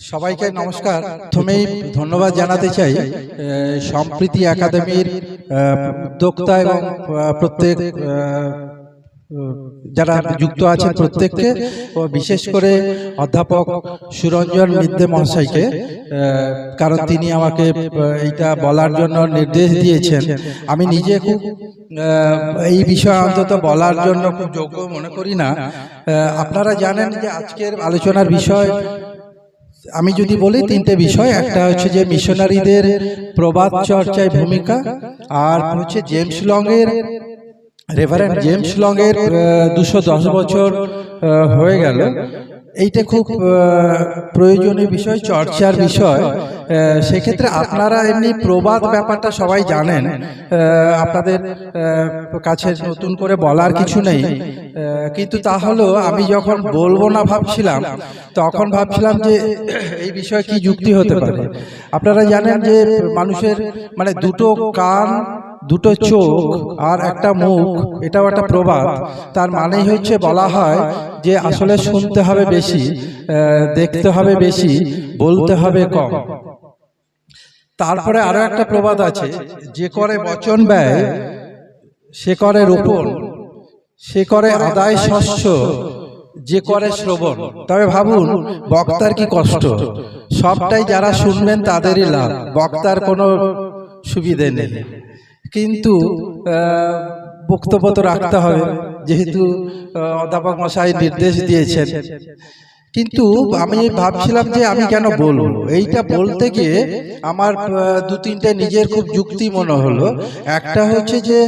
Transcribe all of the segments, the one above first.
সবাইকে নমস্কার। প্রথমেই ধন্যবাদ জানাতে চাই সম্প্রীতি একাডেমির উদ্যোক্তা এবং প্রত্যেক যারা যুক্ত আছেন প্রত্যেককে ও বিশেষ করে অধ্যাপক সুরঞ্জন মিদ্দে মহাশয়কে কারণ তিনি আমাকে এইটা বলার জন্য নির্দেশ দিয়েছেন। আমি নিজে খুব এই বিষয়ে অন্তত বলার জন্য খুব যোগ্য মনে করি না। আপনারা জানেন যে আজকের আলোচনার বিষয় আমি যদি বলি তিনটে বিষয় একটা হচ্ছে যে মিশনারিদের প্রবাদ চর্চায় ভূমিকা আর হচ্ছে জেমস লংয়ের রেভারেন্ড জেমস লংয়ের দুশো দশ বছর হয়ে গেল। এইটা খুব প্রয়োজনীয় বিষয় চর্চার বিষয়। সেক্ষেত্রে আপনারা এমনি প্রবাদ ব্যাপারটা সবাই জানেন। আপনাদের কাছে নতুন করে বলার কিছু নেই। কিন্তু তাহলেও আমি যখন বলব না ভাবছিলাম তখন ভাবছিলাম যে এই বিষয়ে কি যুক্তি হতে পারে? আপনারা জানেন যে মানুষের মানে দুটো কান দুটো চোখ আর একটা মুখ এটাও একটা প্রবাদ। তার মানেই হচ্ছে বলা হয় যে আসলে শুনতে হবে বেশি দেখতে হবে বেশি বলতে হবে কম। তারপরে আরও একটা প্রবাদ আছে যে করে বচন ব্যয় সে করে রোপণ সে করে আদায় শস্য যে করে শ্রবণ। তবে ভাবুন বক্তার কি কষ্ট? সবটাই যারা শুনবেন তাদেরই লাভ। বক্তার কোনো সুবিধে নেই। কিন্তু বক্তব্য তো রাখতে হবে যেহেতু অধ্যাপক মশাই নির্দেশ দিয়েছেন। কিন্তু আমি ভাবছিলাম যে আমি কেন বলব? এইটা বলতে গিয়ে আমার দু তিনটে নিজের খুব যুক্তি মনে হলো। একটা হচ্ছে যে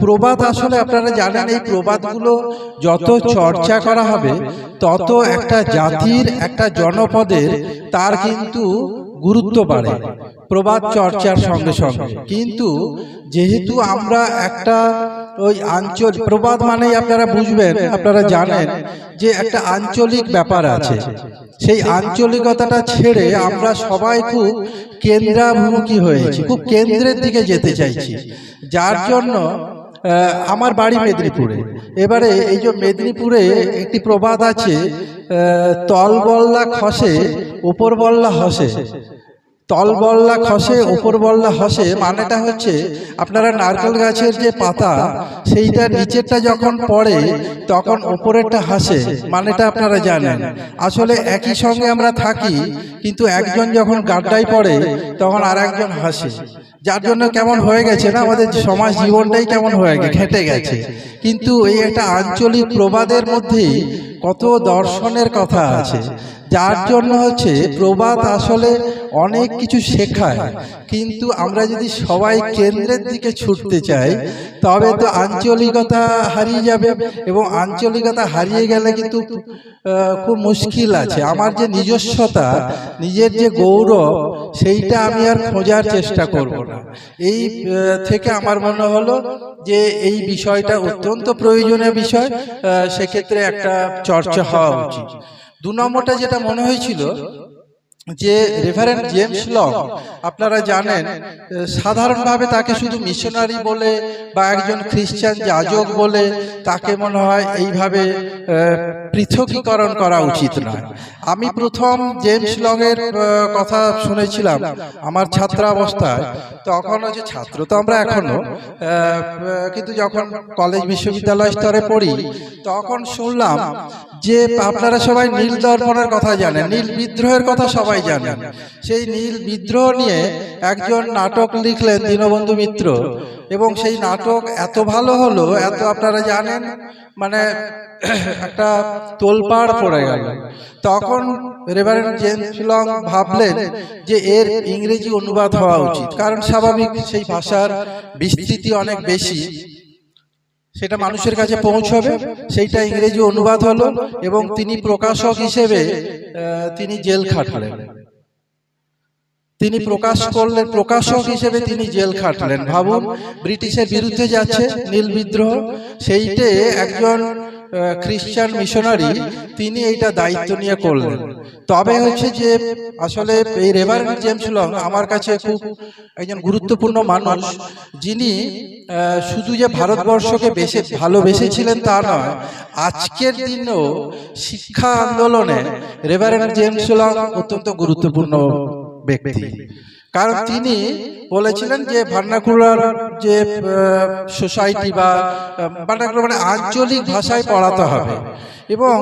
প্রবাদ আসলে আপনারা জানেন এই প্রবাদগুলো যত চর্চা করা হবে তত একটা জাতির একটা জনপদের তার কিন্তু গুরুত্ব বাড়ে প্রবাদ চর্চার সঙ্গে সঙ্গে কিন্তু যেহেতু আমরা একটা ওই আঞ্চলিক প্রবাদ মানেই আপনারা বুঝবেন আপনারা জানেন যে একটা আঞ্চলিক ব্যাপার আছে। সেই আঞ্চলিকতাটা ছেড়ে আমরা সবাই খুব কেন্দ্রাভিমুখী হয়েছি খুব কেন্দ্রের দিকে যেতে চাইছি। যার জন্য আমার বাড়ি মেদিনীপুরে। এবারে এই যে মেদিনীপুরে একটি প্রবাদ আছে আহ, তল বল্লা খসে উপর বল্লা হসে। তল বল্লা খসে উপর বল্লা হসে। মানেটা হচ্ছে, আপনারা নারকেল গাছের যে পাতা, সেইটা নিচেরটা যখন পড়ে, তখন ওপরেরটা হাসে। মানেটা আপনারা জানেন। আসলে একই সঙ্গে আমরা থাকি, কিন্তু একজন যখন গাড্ডায় পড়ে, তখন আর একজন হাসে। যার জন্য কেমন হয়ে গেছে না, আমাদের সমাজ জীবনটাই কেমন হয়ে গেছে, ঘেটে গেছে। কিন্তু এই একটা আঞ্চলিক প্রবাদের মধ্যেই কত দর্শনের কথা আছে। যার জন্য হচ্ছে প্রবাদ আসলে অনেক কিছু শেখায়। কিন্তু আমরা যদি সবাই কেন্দ্রের দিকে ছুটতে চাই, তবে তো আঞ্চলিকতা হারিয়ে যাবে এবং আঞ্চলিকতা হারিয়ে গেলে কিন্তু খুব মুশকিল আছে। আমার যে নিজস্বতা, নিজের যে গৌরব, সেইটা আমি আর খোঁজার চেষ্টা করব না। এই থেকে আমার মনে হলো যে এই বিষয়টা অত্যন্ত প্রয়োজনীয় বিষয় সেক্ষেত্রে একটা চর্চা হওয়া উচিত। দু নম্বরটা যেটা মনে হয়েছিল যে রেভারেন্ড জেমস লং আপনারা জানেন সাধারণভাবে তাকে শুধু মিশনারি বলে বা একজন খ্রিস্টান যাজক বলে তাকে মনে হয় এইভাবে পৃথকীকরণ করা উচিত নয়। আমি প্রথম জেমস লং এর আহ, কথা শুনেছিলাম আমার ছাত্রাবস্থায়। তখন হচ্ছে ছাত্র তো আমরা এখনও কিন্তু যখন কলেজ বিশ্ববিদ্যালয় স্তরে পড়ি তখন শুনলাম যে আপনারা সবাই নীল দর্পণের কথা জানেন নীল বিদ্রোহের কথা সবাই জানেন সেই নীল বিদ্রোহ নিয়ে একজন নাটক লিখলেন দীনবন্ধু মিত্র। এবং সেই নাটক এত ভালো হলো, এত আপনারা জানেন মানে একটা তোলপাড় পড়ে গেল। তখন রেভারেন্ড জেমস লং ভাবলেন যে এর ইংরেজি অনুবাদ হওয়া উচিত। কারণ স্বাভাবিক সেই ভাষার বিস্তৃতি অনেক বেশি। সেটা মানুষের কাছে পৌঁছবে। সেইটা ইংরেজি অনুবাদ হলো এবং তিনি প্রকাশক হিসেবে তিনি জেল খাটলেন। তিনি প্রকাশ করলেন প্রকাশক হিসেবে তিনি জেল খাটলেন। ভাবুন ব্রিটিশের বিরুদ্ধে যাচ্ছে নীল বিদ্রোহ। সেইটে একজন খ্রিস্টান মিশনারি তিনি এইটা দায়িত্ব নিয়ে করলেন। তবে হচ্ছে যে আসলে এই রেভারেন্ড জেমস লং আমার কাছে খুব একজন গুরুত্বপূর্ণ মানুষ। যিনি শুধু যে ভারতবর্ষকে বেশি ভালোবেসেছিলেন তা নয়, আজকের দিনেও শিক্ষা আন্দোলনে রেভারেন্ড জেমস লং অত্যন্ত গুরুত্বপূর্ণ ব্যক্তি। কারণ তিনি বলেছিলেন যে ভার্নাকুলার যে সোসাইটি বা ভার্নাকুলার মানে আঞ্চলিক ভাষায় পড়াতে হবে। এবং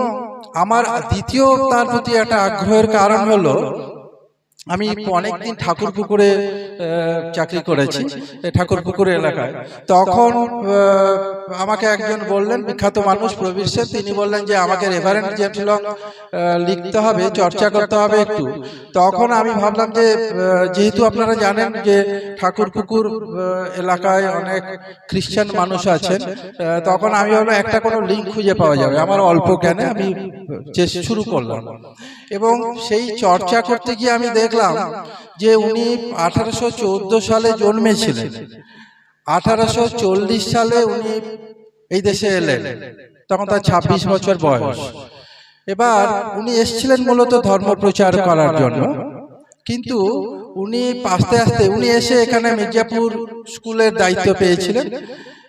আমার দ্বিতীয় তার প্রতি একটা আগ্রহের কারণ হলো আমি অনেকদিন ঠাকুর পুকুরে চাকরি করেছি ঠাকুর পুকুরে এলাকায়। তখন আমাকে একজন বললেন বিখ্যাত মানুষ প্রবীর সেন তিনি বললেন যে আমাকে রেভারেন্ট জেমস লং আহ, লিখতে হবে চর্চা করতে হবে একটু। তখন আমি ভাবলাম যে যেহেতু আপনারা জানেন যে ঠাকুর পুকুর এলাকায় অনেক খ্রিস্টান মানুষ আছেন তখন আমি ভাবলাম একটা কোনো লিঙ্ক খুঁজে পাওয়া যাবে আমার অল্প জ্ঞানে আমি চেষ্টা শুরু করলাম এবং সেই চর্চা করতে গিয়ে আমি দেখলাম যে উনি আঠারোশো চোদ্দ সালে জন্মেছিলেন। আঠারোশো চল্লিশ সালে উনি এই দেশে এলেন। তখন তার ছাব্বিশ বছর বয়স। এবার উনি এসেছিলেন মূলত ধর্ম প্রচার করার জন্য। কিন্তু উনি আস্তে আস্তে উনি এসে এখানে মির্জাপুর স্কুলের দায়িত্ব পেয়েছিলেন।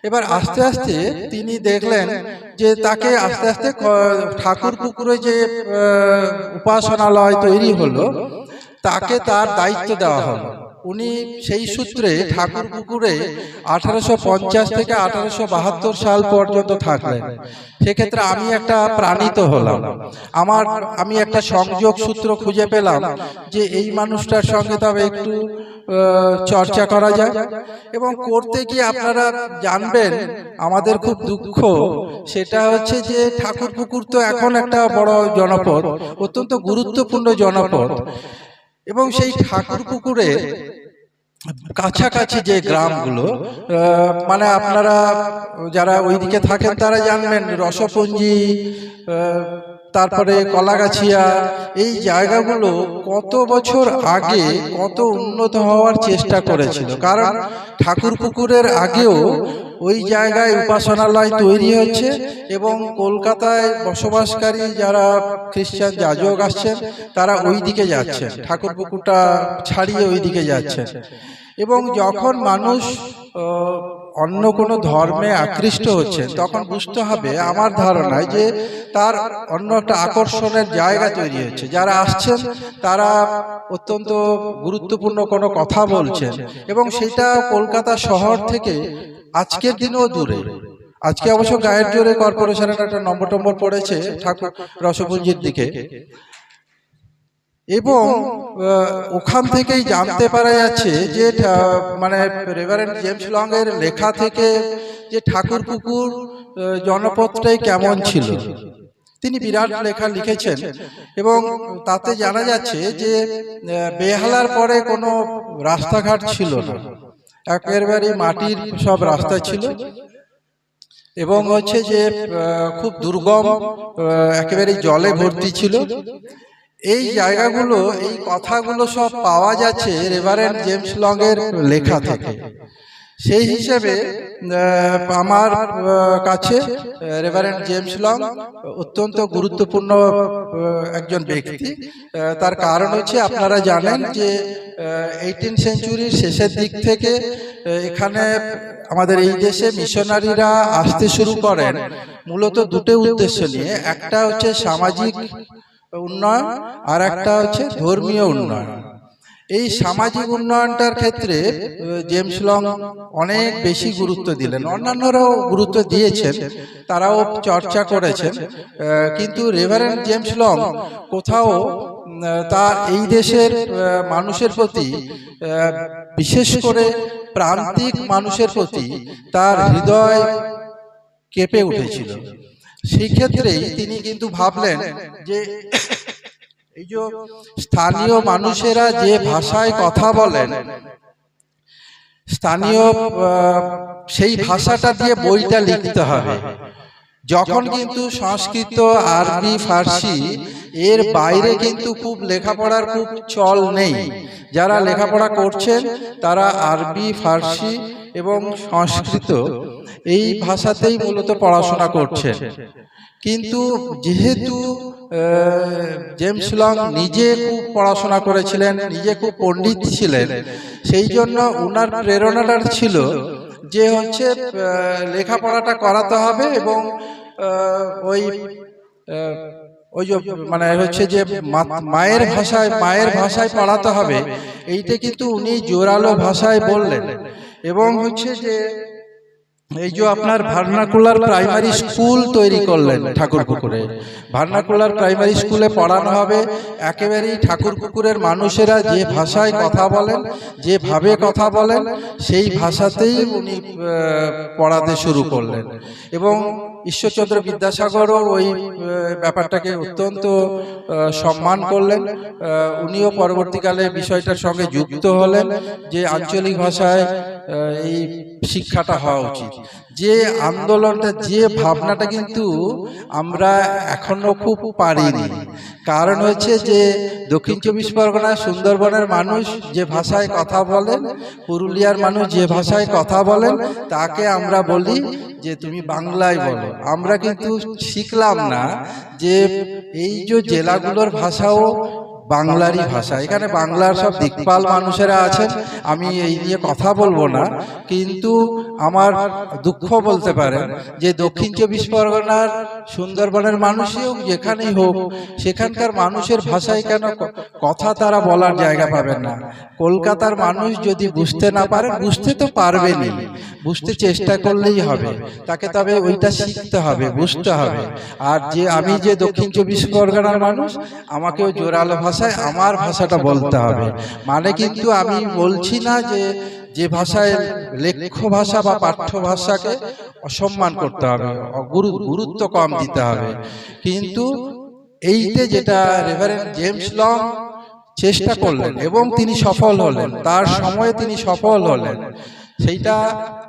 এবার আস্তে আস্তে তিনি দেখলেন যে তাকে আস্তে আস্তে ঠাকুর পুকুরে যে উপাসনালয় তৈরি হলো তাকে তার দায়িত্ব দেওয়া হলো। উনি সেই সূত্রে ঠাকুর পুকুরে আঠারোশো পঞ্চাশ থেকে আঠারোশো বাহাত্তর সাল পর্যন্ত থাকলেন। সেক্ষেত্রে আমি একটা প্রাণিত হলাম। আমার আমি একটা সংযোগ সূত্র খুঁজে পেলাম যে এই মানুষটার সঙ্গে তবে একটু চর্চা করা যায়। এবং করতে গিয়ে আপনারা জানবেন আমাদের খুব দুঃখ। সেটা হচ্ছে যে ঠাকুর পুকুর তো এখন একটা বড় জনপদ অত্যন্ত গুরুত্বপূর্ণ জনপদ। এবং সেই ঠাকুর পুকুরে কাছাকাছি যে গ্রামগুলো মানে আপনারা যারা ওইদিকে থাকেন তারা জানবেন রসপঞ্জি আহ, তারপরে কলাগাছিয়া এই জায়গাগুলো কত বছর আগে কত উন্নত হওয়ার চেষ্টা করেছিল। কারণ ঠাকুর পুকুরের আগেও ওই জায়গায় উপাসনালয় তৈরি হচ্ছে এবং কলকাতায় বসবাসকারী যারা খ্রিস্টান যাজক আসছেন তারা ওই দিকে যাচ্ছেন। ঠাকুর পুকুরটা ছাড়িয়ে ওই দিকে যাচ্ছেন। এবং যখন মানুষ অন্য কোনো ধর্মে আকৃষ্ট হচ্ছে তখন বুঝতে হবে আমার ধারণায় যে তার অন্য একটা আকর্ষণের জায়গা তৈরি হচ্ছে। যারা আসছেন, তারা অত্যন্ত গুরুত্বপূর্ণ কোনো কথা বলছেন এবং সেটা কলকাতা শহর থেকে আজকের দিনেও দূরে। আজকে অবশ্য গায়ের জোরে কর্পোরেশনের একটা নম্বর টম্বর পড়েছে ঠাকুর রসপুঞ্জির দিকে। এবং ওখান থেকেই জানতে পারা যাচ্ছে যে মানে রেভারেন্ড জেমস লং এর লেখা থেকে যে ঠাকুর পুকুর আহ, জনপদটাই কেমন ছিল। তিনি বিরাট লেখা লিখেছেন এবং তাতে জানা যাচ্ছে যে বেহালার পরে কোনো রাস্তাঘাট ছিল না। একেবারে মাটির সব রাস্তা ছিল। এবং হচ্ছে যে খুব দুর্গম একেবারে জলে ভর্তি ছিল। এই জায়গাগুলো, এই কথাগুলো সব পাওয়া যাচ্ছে রেভারেন্ড জেমস লং এর লেখা থেকে। সেই হিসেবে আমার কাছে রেভারেন্ড জেমস লং অত্যন্ত গুরুত্বপূর্ণ একজন ব্যক্তি। তার কারণ হচ্ছে আপনারা জানেন যে এইটিন সেঞ্চুরির শেষের দিক থেকে এখানে আমাদের এই দেশে মিশনারিরা আসতে শুরু করেন। মূলত দুটো উদ্দেশ্য নিয়ে। একটা হচ্ছে সামাজিক উন্নয়ন আর একটা হচ্ছে ধর্মীয় উন্নয়ন। এই সামাজিক উন্নয়নটার ক্ষেত্রে জেমস লং অনেক বেশি গুরুত্ব দিলেন। অন্যান্যরাও গুরুত্ব দিয়েছেন, তারাও চর্চা করেছেন কিন্তু রেভারেন্ড জেমস লং কোথাও তার এই দেশের মানুষের প্রতি বিশেষ করে প্রান্তিক মানুষের প্রতি তার হৃদয় কেঁপে উঠেছিল। সেই ক্ষেত্রেই তিনি কিন্তু ভাবলেন যে এই যে স্থানীয় মানুষেরা যে ভাষায় কথা বলেন, স্থানীয় সেই ভাষাটা দিয়ে বইটা লিখতে হবে। যখন কিন্তু সংস্কৃত, আরবি, ফার্সি এর বাইরে কিন্তু খুব লেখাপড়ার খুব চল নেই। যারা লেখাপড়া করছেন, তারা আরবি, ফার্সি এবং সংস্কৃত এই ভাষাতেই মূলত পড়াশোনা করছেন। কিন্তু যেহেতু জেমস নিজে খুব পড়াশোনা করেছিলেন, নিজে খুব পণ্ডিত ছিলেন, সেই জন্য ওনার প্রেরণাটা ছিল যে হচ্ছে লেখাপড়াটা করাতে হবে এবং ওই ওই যে মানে হচ্ছে যে মায়ের ভাষায় মায়ের ভাষায় পড়াতে হবে, এইটা কিন্তু উনি জোরালো ভাষায় বললেন। এবং হচ্ছে যে এই যে আপনার ভার্নাকুলার প্রাইমারি স্কুল তৈরি করলেন ঠাকুর পুকুরে ভার্নাকুলার প্রাইমারি স্কুলে পড়ানো হবে। একেবারেই ঠাকুর পুকুরের মানুষেরা যে ভাষায় কথা বলেন, যেভাবে কথা বলেন, সেই ভাষাতেই উনি পড়াতে শুরু করলেন। এবং ঈশ্বরচন্দ্র বিদ্যাসাগরও ওই ব্যাপারটাকে অত্যন্ত সম্মান করলেন। উনিও পরবর্তীকালে বিষয়টার সঙ্গে যুক্ত হলেন যে আঞ্চলিক ভাষায় এই শিক্ষাটা হওয়া উচিত। যে আন্দোলনটা যে ভাবনাটা কিন্তু আমরা এখনও খুব পারিনি। কারণ হচ্ছে যে দক্ষিণ চব্বিশ পরগনা সুন্দরবনের মানুষ যে ভাষায় কথা বলেন পুরুলিয়ার মানুষ যে ভাষায় কথা বলেন তাকে আমরা বলি যে তুমি বাংলায় বলো। আমরা কিন্তু শিখলাম না যে এই যে জেলাগুলোর ভাষাও বাংলারই ভাষা। এখানে বাংলার সব দিকপাল মানুষেরা আছেন। আমি এই নিয়ে কথা বলব না কিন্তু আমার দুঃখ বলতে পারেন যে দক্ষিণ চব্বিশ পরগনার সুন্দরবনের মানুষই হোক যেখানেই হোক সেখানকার মানুষের ভাষায় কেন কথা তারা বলার জায়গা পাবেন না। কলকাতার মানুষ যদি বুঝতে না পারে বুঝতে তো পারবেনই। বুঝতে চেষ্টা করলেই হবে। তাকে তবে ওইটা শিখতে হবে বুঝতে হবে। আর যে আমি যে দক্ষিণ চব্বিশ পরগনার মানুষ আমাকেও জোরালো ভাষায় আমার ভাষাটা বলতে হবে। মানে কিন্তু আমি বলছি না যে যে ভাষায় লেখ্য ভাষা বা পাঠ্য ভাষাকে অসম্মান করতে হবে গুরুত্ব কম দিতে হবে। কিন্তু এইতে যেটা রেভারেন্ড জেমস লং চেষ্টা করলেন এবং তিনি সফল হলেন, তার সময়ে তিনি সফল হলেন। সেইটা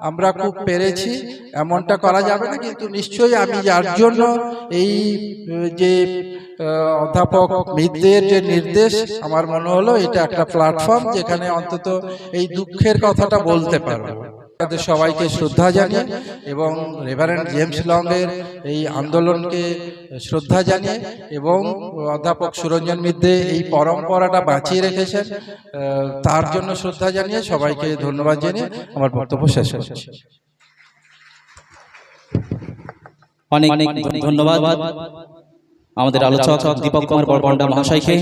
আমরা খুব পেরেছি, এমনটা করা যাবে না, কিন্তু নিশ্চয়ই আমি যার জন্য এই, যে অধ্যাপক মিত্রের যে নির্দেশ, আমার মনে হলো এটা একটা প্ল্যাটফর্ম যেখানে অন্তত এই দুঃখের কথাটা বলতে পারব। তাদের সবাইকে শ্রদ্ধা জানিয়ে এবং রেভারেন্ড জেমস লং এর এই আন্দোলনকে শ্রদ্ধা জানিয়ে এবং অধ্যাপক সুরঞ্জন মিদ্দে এই পরম্পরাটা বাঁচিয়ে রেখেছেন তার জন্য শ্রদ্ধা জানিয়ে সবাইকে ধন্যবাদ জানিয়ে আমার বক্তব্য শেষ করছি। অনেক অনেক ধন্যবাদ। আমাদের আলোচক দীপক কুমার বরপন্ডা মহাশয়কে।